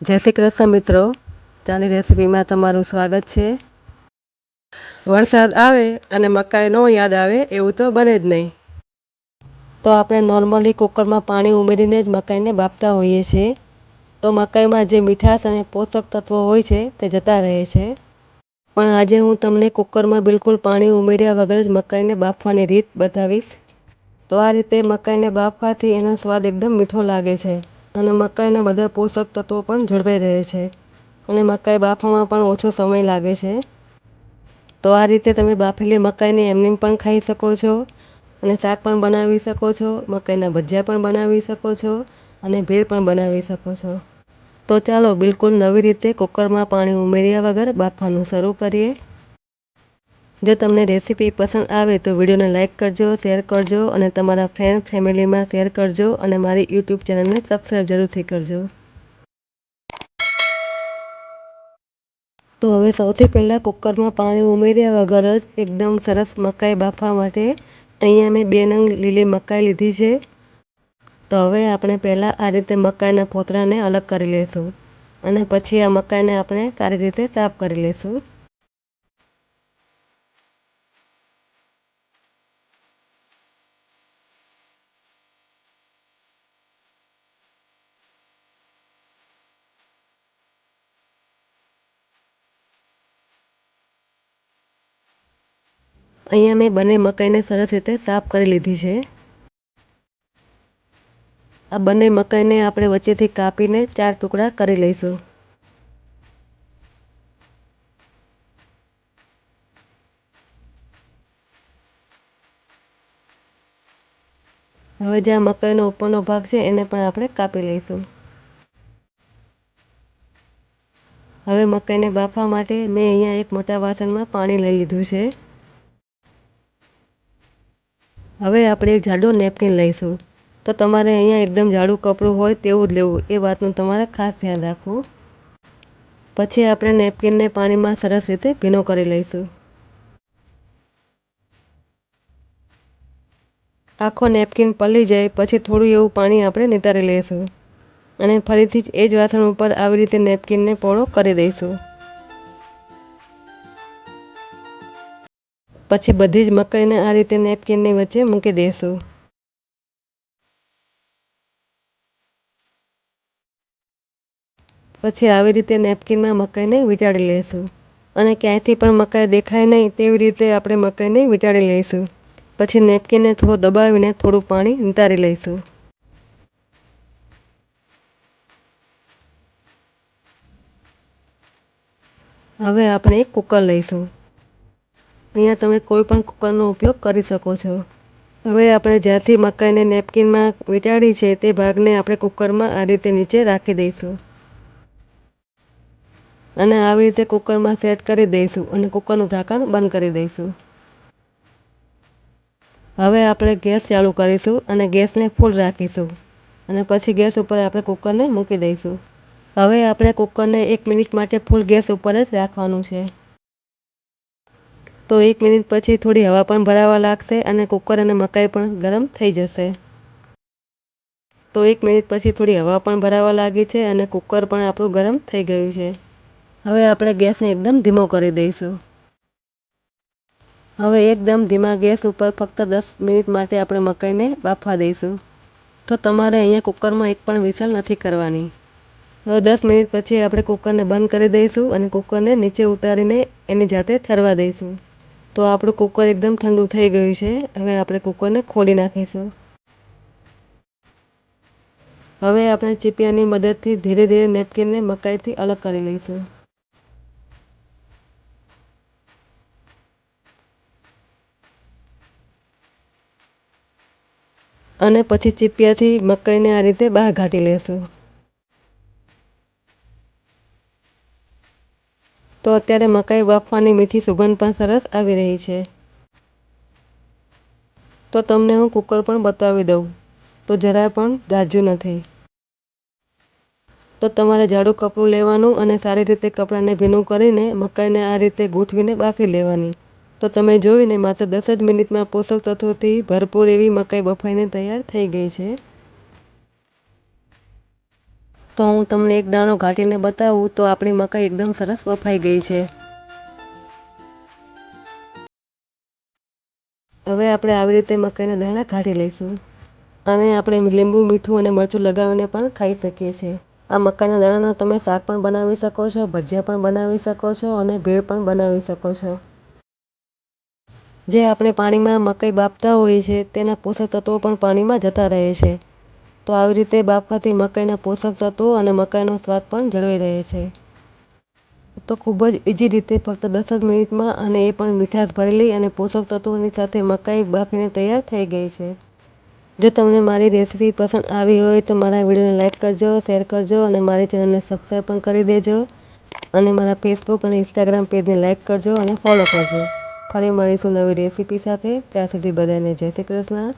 જય શ્રી કૃષ્ણ મિત્રો. ચાની રેસીપીમાં તમારું સ્વાગત છે. વરસાદ આવે અને મકાઈ ન યાદ આવે એવું તો બને જ નહીં. તો આપણે નોર્મલી કુકરમાં પાણી ઉમેરીને જ મકાઈને બાફતા હોઈએ છીએ. તો મકાઈમાં જે મીઠાશ અને પોષક તત્વો હોય છે તે જતા રહે છે. પણ આજે હું તમને કુકરમાં બિલકુલ પાણી ઉમેર્યા વગર જ મકાઈને બાફવાની રીત બતાવીશ. તો આ રીતે મકાઈને બાફવાથી એનો સ્વાદ એકદમ મીઠો લાગે છે. અને મકાઈના બધા પોષક તત્વો પણ જળવાઈ રહે છે. અને મકાઈ બાફવામાં પણ ઓછો સમય લાગે છે. તો આ રીતે તમે બાફેલી મકાઈને એમનેમ પણ ખાઈ શકો છો. અને શાક પણ બનાવી શકો છો. મકાઈના ભજીયા પણ બનાવી શકો છો. અને ભેળ પણ બનાવી શકો છો. તો ચાલો બિલકુલ નવી રીતે કુકરમાં પાણી ઉમેર્યા વગર બાફવાનું શરૂ કરીએ. જો તમને રેસીપી પસંદ આવે તો વિડીયોને લાઇક કરજો, શેર કરજો અને તમારા ફ્રેન્ડ ફેમિલીમાં શેર કરજો અને મારી યુટ્યુબ ચેનલને સબસ્ક્રાઈબ જરૂરથી કરજો. તો હવે સૌથી પહેલાં કુકરમાં પાણી ઉમેર્યા વગર જ એકદમ સરસ મકાઈ બાફવા માટે અહીંયા મેં બે નંગ લીલી મકાઈ લીધી છે. તો હવે આપણે પહેલાં આ રીતે મકાઈના પોતરાને અલગ કરી લઈશું અને પછી આ મકાઈને આપણે સારી રીતે સાફ કરી લઈશું. અહીંયા મેં બંને મકાઈને સરસ રીતે સાફ કરી લીધી છે. આ બંને મકાઈને આપણે વચ્ચેથી કાપીને ચાર ટુકડા કરી લઈશું. હવે જ્યાં મકાઈનો ઉપરનો ભાગ છે એને પણ આપણે કાપી લઈશું. હવે મકાઈને બાફવા માટે મેં અહીંયા એક મોટા વાસણમાં પાણી લઈ લીધું છે. હવે આપણે એક જાડો નેપકિન લઈશું. તો તમારે અહીંયા એકદમ જાડું કપડું હોય તેવું જ લેવું. એ વાતનું તમારે ખાસ ધ્યાન રાખવું. પછી આપણે નેપકિનને પાણીમાં સરસ રીતે ભીનો કરી લઈશું. આખો નેપકિન પલી જાય, પછી થોડું એવું પાણી આપણે નિતારી લઈશું. અને ફરીથી જ એ જ વાસણ ઉપર આવી રીતે નેપકિનને પોળો કરી દઈશું. પછી બધી જ મકાઈને આ રીતે નેપકિનની વચ્ચે મૂકી દઈશું પછી આવી રીતે નેપકિનમાં મકાઈને વીંટાળી લઈશું અને ક્યાંયથી પણ મકાઈ દેખાય નહીં તેવી રીતે આપણે મકાઈને વીંટાળી લઈશું. પછી નેપકિનને થોડું દબાવીને થોડું પાણી નિતારી લઈશું. હવે આપણે એક કુકર લઈશું. અહીંયા તમે કોઈ પણ કુકરનો ઉપયોગ કરી શકો છો. હવે આપણે જ્યાંથી મકાઈને નેપકિનમાં વીંટાળી છે તે ભાગને આપણે કુકરમાં આ રીતે નીચે રાખી દઈશું. અને આવી રીતે કુકરમાં સેટ કરી દઈશું અને કુકરનું ઢાંકણ બંધ કરી દઈશું. હવે આપણે ગેસ ચાલુ કરીશું અને ગેસને ફૂલ રાખીશું. અને પછી ગેસ ઉપર આપણે કુકરને મૂકી દઈશું. હવે આપણે કુકરને એક મિનિટ માટે ફૂલ ગેસ ઉપર જ રાખવાનું છે. તો એક મિનિટ પછી થોડી હવા પણ ભરાવા લાગશે અને કુકર અને મકાઈ પણ ગરમ થઈ જશે. તો એક મિનિટ પછી થોડી હવા પણ ભરાવા લાગી છે અને કુકર પણ આપણું ગરમ થઈ ગયું છે. હવે આપણે ગેસને એકદમ ધીમો કરી દઈશું. હવે એકદમ ધીમા ગેસ ઉપર ફક્ત દસ મિનિટ માટે આપણે મકાઈને બાફવા દઈશું. તો તમારે અહીંયા કુકરમાં એક પણ વિસલ નથી કરવાની. હવે દસ મિનિટ પછી આપણે કુકરને બંધ કરી દઈશું અને કુકરને નીચે ઉતારીને એની જાતે ઠરવા દઈશું. તો આપણું કુકર એકદમ ઠંડુ થઈ ગયું છે. હવે આપણે કુકરને ખોલી નાખીશું. હવે આપણે ચીપિયાની મદદથી ધીરે ધીરે નેપકિનને મકાઈથી અલગ કરી લઈશું. અને પછી ચીપિયાથી મકાઈને આ રીતે બહાર કાઢી લેશું. તો અત્યારે મકાઈ બાફવાની મીઠી સુગંધ પણ સરસ આવી રહી છે. તો તમને હું કુકર પણ બતાવી દઉં. તો જરાય પણ દાઝ્યું નથી. તો તમારે જાડું કપડું લેવાનું અને સારી રીતે કપડાને ભીનું કરીને મકાઈને આ રીતે ગૂંથવીને બાફી લેવાની. તો તમે જોઈને માત્ર દસ જ મિનિટમાં પોષક તત્વોથી ભરપૂર એવી મકાઈ બફાઈને તૈયાર થઈ ગઈ છે. તો હું તમને એક દાણો ઘાટીને બતાવું તો આપણી મકાઈ એકદમ સરસ બફાઈ ગઈ છે. હવે આપણે આવી રીતે મકાઈના દાણા કાઢી લઈશું. અને આપણે લીંબુ, મીઠું અને મરચું લગાવીને પણ ખાઈ શકીએ છીએ. આ મકાઈના દાણાનો તમે શાક પણ બનાવી શકો છો, ભજીયા પણ બનાવી શકો છો અને ભેળ પણ બનાવી શકો છો. જે આપણે પાણીમાં મકાઈ બાફતા હોઈએ છીએ તેના પોષક તત્વો પણ પાણીમાં જતા રહે છે. તો આવી રીતે બાફવાથી મકાઈના પોષક તત્વો અને મકાઈનો સ્વાદ પણ જળવાઈ રહે છે. તો ખૂબ જ ઇઝી રીતે ફક્ત દસ જ મિનિટમાં અને એ પણ મીઠાશ ભરેલી અને પોષક તત્વોની સાથે મકાઈ બાફીને તૈયાર થઈ ગઈ છે. જો તમને મારી રેસીપી પસંદ આવી હોય તો મારા વિડીયોને લાઇક કરજો, શેર કરજો અને મારી ચેનલને સબસ્ક્રાઈબ પણ કરી દેજો. અને મારા ફેસબુક અને ઇન્સ્ટાગ્રામ પેજને લાઇક કરજો અને ફોલો કરજો. ફરી મળીશું નવી રેસીપી સાથે. ત્યાં સુધી બધાને જય શ્રી કૃષ્ણ.